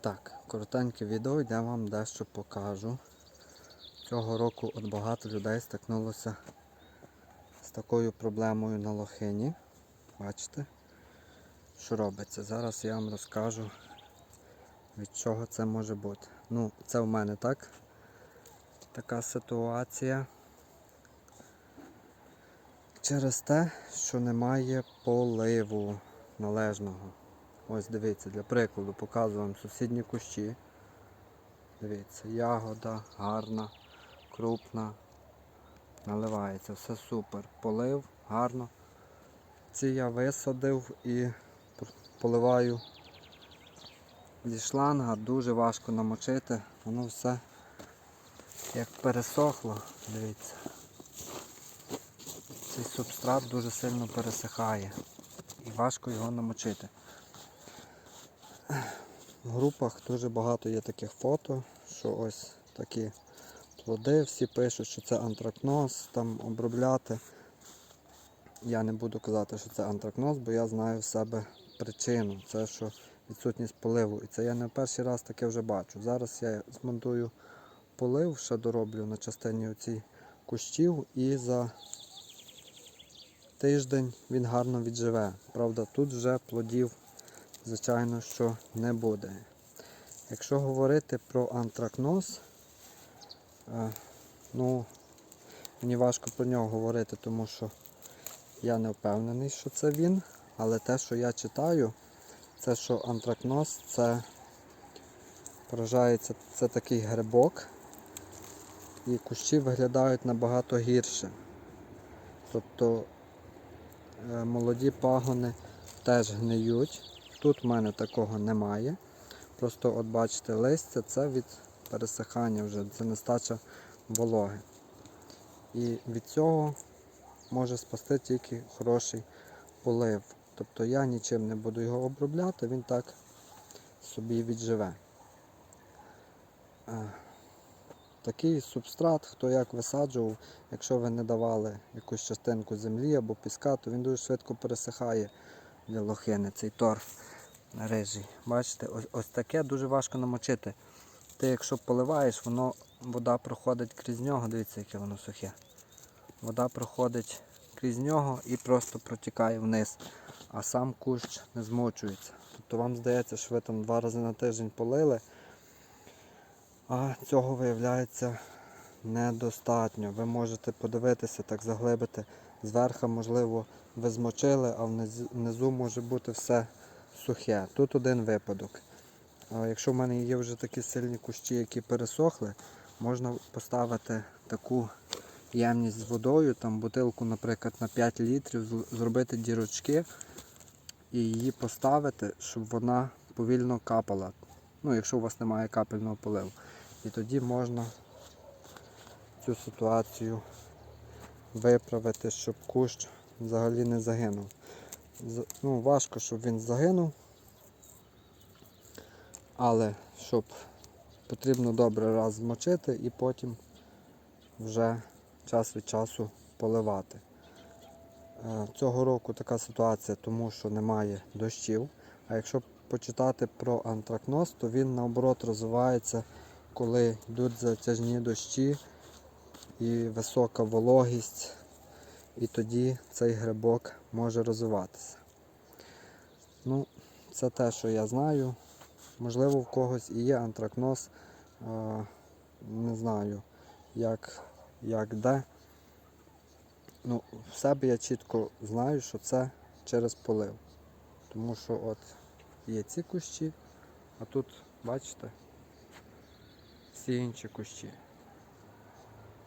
Так, коротеньке відео, я вам дещо покажу. Цього року от багато людей стикнулося з такою проблемою на лохині. Бачите, що робиться? Зараз я вам розкажу, від чого це може бути. Ну, це в мене так. Така ситуація. Через те, що немає поливу належного. Ось дивіться, для прикладу показую вам сусідні кущі. Дивіться, ягода гарна, крупна, наливається, все супер. Полив гарно. Ці я висадив і поливаю зі шланга, дуже важко намочити, воно все як пересохло, дивіться. Цей субстрат дуже сильно пересихає і важко його намочити. В групах дуже багато є таких фото, що ось такі плоди, всі пишуть, що це антракноз, там обробляти. Я не буду казати, що це антракноз, бо я знаю в себе причину. Це що відсутність поливу. І це я не перший раз таке вже бачу. Зараз я змонтую полив, ще дороблю на частині оці кущів і за тиждень він гарно відживе. Правда, тут вже плодів звичайно, що не буде. Якщо говорити про антракноз, е, ну, мені важко про нього говорити, тому що я не впевнений, що це він. Але те, що я читаю, це що антракноз це поражається, це такий грибок, і кущі виглядають набагато гірше. Тобто е, молоді пагони теж гниють. Тут в мене такого немає. Просто от бачите, листя це від пересихання вже, це нестача вологи. І від цього може спасти тільки хороший полив. Тобто я нічим не буду його обробляти, він так собі відживе. Е, Такий субстрат, хто як висаджував, якщо ви не давали якусь частинку землі або піска, то він дуже швидко пересихає для лохини, цей торф рижий. Бачите, ось, ось таке дуже важко намочити. Ти якщо поливаєш, воно, вода проходить крізь нього, дивіться, яке воно сухе. Вода проходить крізь нього і просто протікає вниз, а сам кущ не змочується. Тобто вам здається, що ви там два рази на тиждень полили, а цього виявляється недостатньо. Ви можете подивитися, так заглибити. Зверху, можливо, ви змочили, а внизу, може бути все сухе. Тут один випадок. Якщо в мене є вже такі сильні кущі, які пересохли, можна поставити таку ємність з водою, там бутилку, наприклад, на 5 літрів, зробити дірочки і її поставити, щоб вона повільно капала. Ну, якщо у вас немає капельного поливу. І тоді можна цю ситуацію виправити, щоб кущ взагалі не загинув. Ну, важко, щоб він загинув. Але щоб потрібно добре раз змочити і потім вже час від часу поливати. Е, Цього року така ситуація, тому що немає дощів. А якщо почитати про антракноз, то він наоборот розвивається, коли йдуть затяжні дощі і висока вологість, і тоді цей грибок може розвиватися. Ну, це те, що я знаю. Можливо, в когось і є антракноз. е, Не знаю, як, як де. Ну, в себе я чітко знаю, що це через полив. Тому що от є ці кущі, а тут, бачите, всі інші кущі.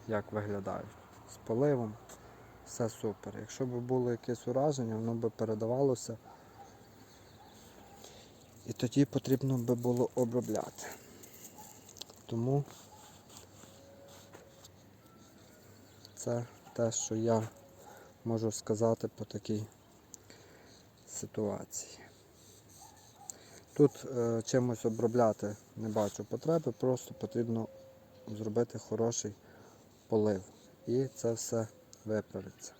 Як виглядають. З поливом все супер. Якщо б було якесь ураження, воно б передавалося. І тоді потрібно би було обробляти. Тому це те, що я можу сказати по такій ситуації. Тут е, чимось обробляти не бачу потреби, просто потрібно зробити хороший полив. І це все виправиться.